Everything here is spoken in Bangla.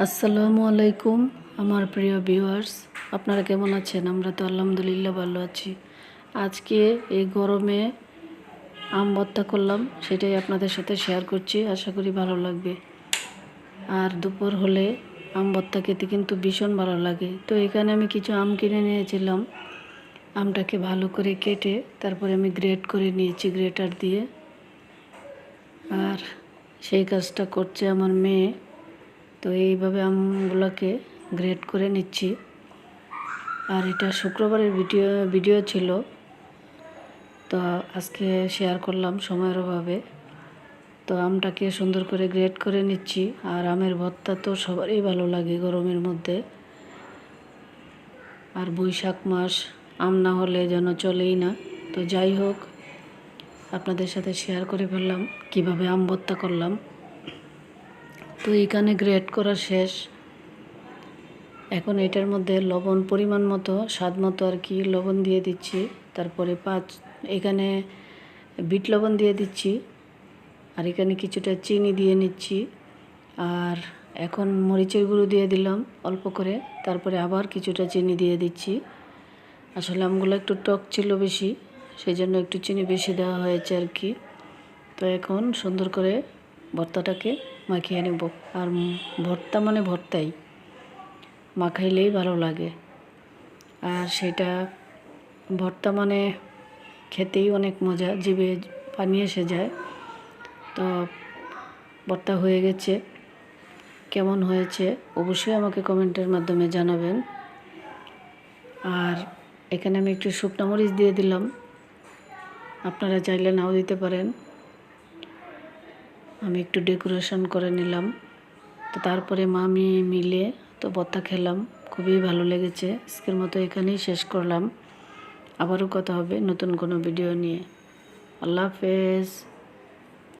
আসসালামু আলাইকুম, আমার প্রিয় ভিউয়ার্স। আপনারা কেমন আছেন? আমরা তো আলহামদুলিল্লাহ ভালো আছি। আজকে এই গরমে আম ভর্তা করলাম, সেটাই আপনাদের সাথে শেয়ার করছি। আশা করি ভালো লাগবে। আর দুপুর হলে আম ভর্তা খেতে কিন্তু ভীষণ ভালো লাগে। তো এখানে আমি কিছু আম কিনে নিয়েছিলাম। আমটাকে ভালো করে কেটে তারপরে আমি গ্রেট করে নিয়েছি গ্রেটার দিয়ে। আর সেই কাজটা করছে আমার মেয়ে। তো এইভাবে আমগুলোকে গ্রেড করে নিচ্ছি। আর এটা শুক্রবারের ভিডিও ভিডিও ছিল। তো আজকে শেয়ার করলাম সময়ের অভাবে। তো আমটাকে সুন্দর করে গ্রেড করে নিচ্ছি। আর আমের ভর্তা তো সবারই ভালো লাগে গরমের মধ্যে। আর বৈশাখ মাস আম না হলে যেন চলেই না। তো যাই হোক, আপনাদের সাথে শেয়ার করে ফেললাম, কীভাবে আম ভর্তা করলাম। তো এখানে গ্রেড করা শেষ। এখন এটার মধ্যে লবণ পরিমাণ মতো, স্বাদ মতো আর কি লবণ দিয়ে দিচ্ছি। তারপরে পাঁচ, এখানে বিট লবণ দিয়ে দিচ্ছি। আর এখানে কিছুটা চিনি দিয়ে নিচ্ছি। আর এখন মরিচের গুঁড়ো দিয়ে দিলাম অল্প করে। তারপরে আবার কিছুটা চিনি দিয়ে দিচ্ছি। আসলে আমগুলো একটু টক ছিল বেশি সেই জন্য একটু চিনি বেশি দেওয়া হয়েছে আর কি। তো এখন সুন্দর করে ভর্তাটাকে মাখিয়ে নেব আর ভর্তা মানে ভর্তাই। মাখাইলেই ভালো লাগে। আর সেটা ভর্তা মানে খেতেই অনেক মজা, জিভে পানি এসে যায়। তো ভর্তা হয়ে গেছে। কেমন হয়েছে অবশ্যই আমাকে কমেন্টের মাধ্যমে জানাবেন। আর এখানে আমি একটু শুকনো মরিচ দিয়ে দিলাম। আপনারা চাইলে নাও দিতে পারেন। আমি একটু ডেকোরেশন করে নিলাম। তো তারপরে মা আমি মিলে তো ভর্তা খেলাম। খুবই ভালো লেগেছে। আজকের মতো এখানেই শেষ করলাম। আবারও কথা হবে নতুন কোনো ভিডিও নিয়ে। আল্লাহ হাফেজ।